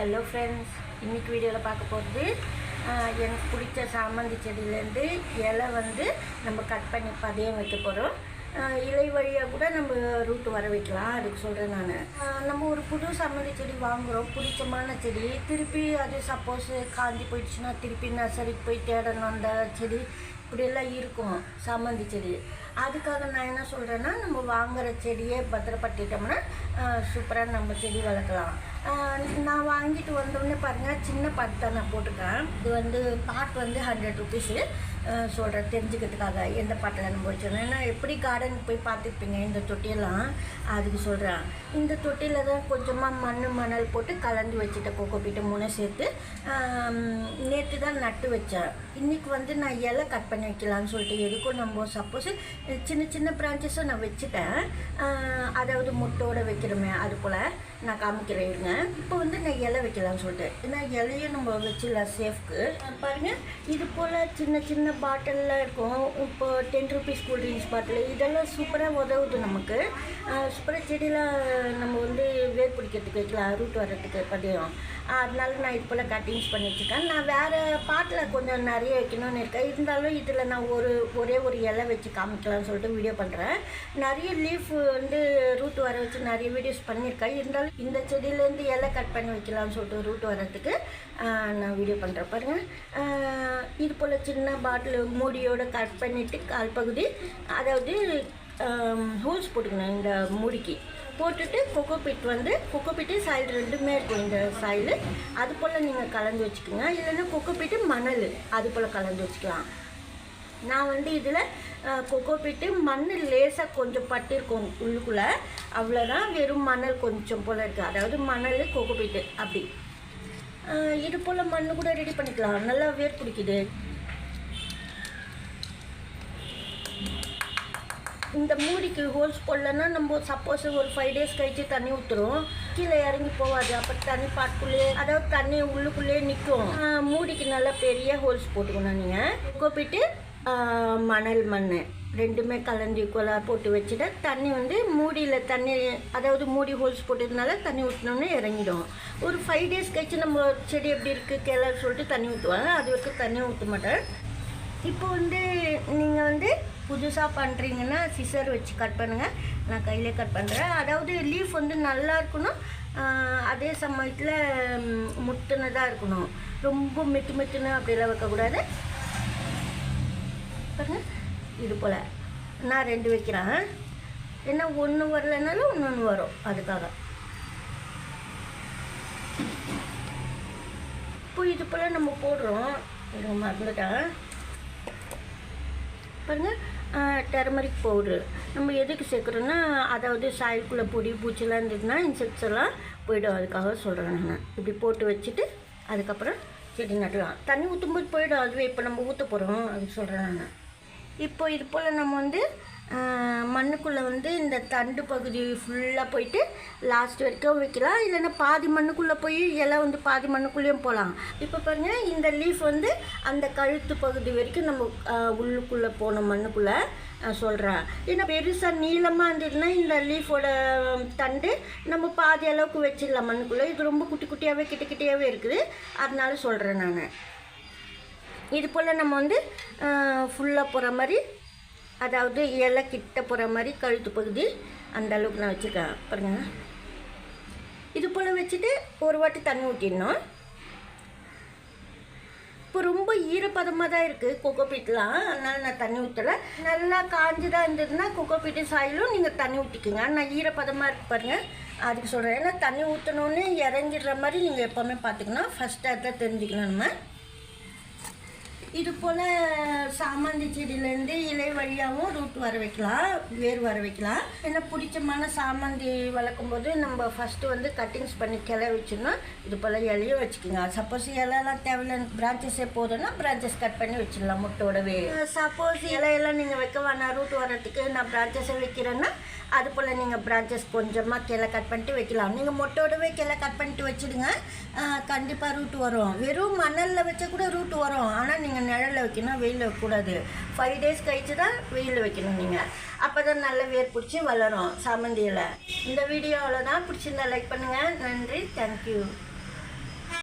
Hello friends இன்றைக்கி வீடியோவில் பார்க்க போகிறது எனக்கு பிடிச்ச சாமந்தி செடியிலேருந்து இலை வந்து நம்ம கட் பண்ணி பதியம் வைக்க போகிறோம் இலை வழியாக கூட நம்ம ரூட் வர வைக்கலாம். அதுக்கு சொல்கிறேன் நான். நம்ம ஒரு புது சம்மந்தி செடி வாங்குகிறோம் பிடிச்சமான செடி. திருப்பி அது சப்போஸ் காஞ்சி போயிடுச்சுன்னா திருப்பி நர்சரிக்கு போய் தேடணும் அந்த செடி. இப்படியெல்லாம் இருக்கும் சம்மந்தி செடி. அதுக்காக நான் என்ன சொல்கிறேன்னா நம்ம வாங்குகிற செடியை பத்திரப்படுத்திட்டோம்னா சூப்பராக நம்ம செடி வளர்க்கலாம். நான் வாங்கிட்டு வந்தோடனே பாருங்கள் சின்ன பாட் தான் நான் போட்டிருக்கேன். இது வந்து பாட் வந்து ஹண்ட்ரட் ருபீஸு சொல்கிறேன் தெரிஞ்சுக்கிறதுக்காக எந்த பாட்டில் நம்ம வச்சிடணும் ஏன்னா எப்படி கார்டனுக்கு போய் பார்த்துருப்பீங்க இந்த தொட்டியெல்லாம்? அதுக்கு சொல்கிறேன் இந்த தொட்டியில் தான் கொஞ்சமாக மண் மணல் போட்டு கலந்து வச்சுட்டேன் கோகோ பீட்டை மூணு சேர்த்து நேற்று தான் நட்டு வச்சேன். இன்றைக்கி வந்து நான் இலை கட் பண்ணி வைக்கலான்னு சொல்லிட்டு எதுக்கும் நம்ம சப்போஸ் சின்ன சின்ன பிரான்ச்சஸும் நான் வச்சுட்டேன். அதாவது முட்டோடு வைக்கிறோமே அது போல் நான் காமிக்கிறேன் இருங்க. இப்போ வந்து நான் இலை வைக்கலாம்னு சொல்லிட்டு. ஏன்னா இலையும் நம்ம வச்சிடலாம் சேஃப்க்கு பாருங்கள் இது போல் சின்ன சின்ன பாட்டிலில் இருக்கும். இப்போ ten rupees cool drinks bottle. இதெல்லாம் சூப்பராக உதவுது நமக்கு. சூப்பராக செடியெலாம் நம்ம வந்து வேர் பிடிக்கிறதுக்கு வைக்கலாம். ரூட் வர்றதுக்கு பதியம் அதனால நான் இது போல் கட்டிங்ஸ் பண்ணி வச்சுருக்கேன். நான் வேறு பாட்டில் கொஞ்சம் நிறைய வைக்கணும்னு இருக்கேன். இருந்தாலும் இதில் நான் ஒரு ஒரே ஒரு இலை வச்சு காமிக்கலாம்னு சொல்லிட்டு வீடியோ பண்ணுறேன் நிறைய லீஃப் வந்து ரூட் வர வச்சு நிறைய வீடியோஸ் பண்ணியிருக்கேன். இருந்தாலும் இந்த செடியிலேருந்து இலை கட் பண்ணி வைக்கலாம்னு சொல்லிட்டு ரூட் வர்றதுக்கு நான் வீடியோ பண்ணுறேன் பாருங்கள் இது போல் சின்ன பாட்டில் மூடியோட கட் பண்ணிவிட்டு கால் பகுதி அதாவது ஹோல்ஸ் போட்டுக்கணும் இந்த மூடிக்கு. போட்டுட்டு கொக்கோ வந்து கொக்கோ பீட்டு சாயில் ரெண்டுமே இருக்கும் இந்த சாயில் அது போல் நீங்கள் கலந்து வச்சுக்கோங்க. இல்லைன்னா கொக்கோ மணல் அது போல் கலந்து வச்சுக்கலாம். நான் வந்து இதில் கொக்கோ மண் லேசாக கொஞ்சம் பட்டிருக்கும் உள்ளுக்குள்ளே. அவ்வளோதான் வெறும் மணல் கொஞ்சம் போல் இருக்குது அதாவது மணல் கொக்கோ அப்படி. இது போல் மண் கூட ரெடி பண்ணிக்கலாம். நல்லா வேர் பிடிக்குது. இந்த மூடிக்கு ஹோல்ஸ் போடலன்னா நம்ம சப்போஸ் ஒரு ஃபைவ் டேஸ் கழிச்சு தண்ணி ஊற்றுறோம் கீழே இறங்கி போகாது. அப்போ தண்ணி பாட்டுக்குள்ளே அதாவது தண்ணி உள்ளுக்குள்ளேயே நிற்கும் மூடிக்கு நல்லா பெரிய ஹோல்ஸ் போட்டுக்கணும் நீங்கள் கோப்பிட்டு மணல் மண் ரெண்டுமே கலந்து ஈக்குவலாக போட்டு வச்சுட்டு தண்ணி வந்து மூடியில் தண்ணி அதாவது மூடி ஹோல்ஸ் போட்டதுனால தண்ணி ஊற்றினோன்னே இறங்கிடும். ஒரு ஃபைவ் டேஸ் கழிச்சு நம்ம செடி எப்படி இருக்குது கிளறு சொல்லிட்டு தண்ணி ஊற்றுவாங்க அது வரைக்கும் தண்ணி ஊற்ற மாட்டேன் இப்போ வந்து நீங்கள் வந்து புதுசாக பண்ணுறீங்கன்னா சிசர் வச்சு கட் பண்ணுங்கள் நான் கையிலே கட் பண்ணுறேன் அதாவது லீஃப் வந்து நல்லா இருக்கணும். அதே சமயத்தில் முத்துனதாக இருக்கணும். ரொம்ப மெத்து மெத்துன்னு அப்படிலாம் வைக்கக்கூடாது. பாருங்கள் இது போல். நான் ரெண்டு வைக்கிறேன் ஏன்னா ஒன்று வரலைனாலும் இன்னொன்று வரும். அதுக்காக. இப்போ இது போல் நம்ம போடுறோம். இது மறந்துட்டேன். பாருங்க டெர்மரிக் பவுடரு நம்ம எதுக்கு சேர்க்குறோன்னா அதாவது சாயலுக்குள்ளே பொடி பூச்சிலாம் இருந்ததுன்னா இன்செக்ட்ஸ் எல்லாம் போய்டும். அதுக்காக சொல்கிறேன் நான். இப்படி போட்டு வச்சுட்டு அதுக்கப்புறம் செடி நடலாம் தண்ணி ஊற்றும்போது போயிடும். அதுவே இப்போ நம்ம ஊற்ற போகிறோம் அது சொல்கிறேன் நான். இப்போ இது போல் நம்ம வந்து மண்ணுக்குள்ளே வந்து இந்த தண்டு பகுதி ஃபுல்லாக போயிட்டு லாஸ்ட் வரைக்கும் வைக்கலாம். இல்லைன்னா பாதி மண்ணுக்குள்ளே போய் இலை வந்து பாதி மண்ணுக்குள்ளேயும் போகலாம் இப்போ பாருங்கள் இந்த லீஃப் வந்து அந்த கழுத்து பகுதி வரைக்கும் நம்ம உள்ளுக்குள்ளே போன மண்ணுக்குள்ளே சொல்கிறேன் ஏன்னா பெருசாக நீளமாக இருந்ததுன்னா இந்த லீஃபோட தண்டு நம்ம பாதி அளவுக்கு வச்சிடலாம் மண்ணுக்குள்ளே. இது ரொம்ப குட்டி குட்டியாகவே கிட்ட கிட்டியாகவே இருக்குது. அதனால சொல்கிறேன் நான். இது போல் நம்ம வந்து ஃபுல்லாக போகிற மாதிரி அதாவது இலை கிட்ட போகிற மாதிரி கழுத்து பகுதி அந்த அளவுக்கு நான் வச்சுருக்கேன். பாருங்க. இது போல் வச்சுட்டு ஒரு வாட்டி தண்ணி ஊற்றிடணும் இப்போ ரொம்ப ஈரப்பதமாக தான் இருக்குது கொக்கோபீட்லாம் அதனால் நான் தண்ணி ஊற்றலை நல்லா காஞ்சி தான் இருந்ததுன்னா கொக்கோபீட்டு சாயிலும் நீங்கள் தண்ணி ஊற்றிக்குங்க நான் ஈரப்பதமாக இருக்கு பாருங்கள் அதுக்கு சொல்கிறேன் ஏன்னா தண்ணி ஊற்றணுன்னு இறங்கிடுற மாதிரி நீங்கள் எப்போவுமே பார்த்துக்கணும். ஃபஸ்ட்டு அதை தெரிஞ்சுக்கணும் நம்ம. இது போல் சாமந்தி செடியிலேருந்து இலை வழியாகவும் ரூட் வர வைக்கலாம் வேர் வர வைக்கலாம். ஏன்னா பிடிச்சமான சாமந்தி வளர்க்கும் போது நம்ம ஃபஸ்ட்டு வந்து கட்டிங்ஸ் பண்ணி கிளை வச்சிடணும். இது போல் இலையும் வச்சுக்கோங்க. சப்போஸ் இலையெல்லாம் தேவையில்ல பிரான்ச்சஸே போதும்னா பிரான்ச்சஸ் கட் பண்ணி வச்சிடலாம் முட்டோடவே. சப்போஸ் இலையெல்லாம் நீங்கள் வைக்க வேணாம் ரூட் வரத்துக்கு நான் பிரான்ச்சஸை வைக்கிறேன்னா அது போல் நீங்கள் பிரான்ச்சஸ் கொஞ்சமாக கிளை கட் பண்ணிட்டு வைக்கலாம். நீங்கள் மொட்டோடவே கிளை கட் பண்ணிட்டு வச்சுடுங்க. கண்டிப்பாக ரூட் வரும். வெறும் மணலில் வச்சா கூட ரூட் வரும். ஆனால் நீங்கள் நிழலில் வைக்கணும் வெயிலில் வைக்கக்கூடாது. ஃபைவ் டேஸ் கழித்து தான் வெயிலில் வைக்கணும் நீங்கள் அப்போ தான் நல்ல வேர் பிடிச்சி வளரும் சாமந்தியில். இந்த வீடியோவில் தான் பிடிச்சிருந்தா லைக் பண்ணுங்கள் நன்றி. தேங்க்யூ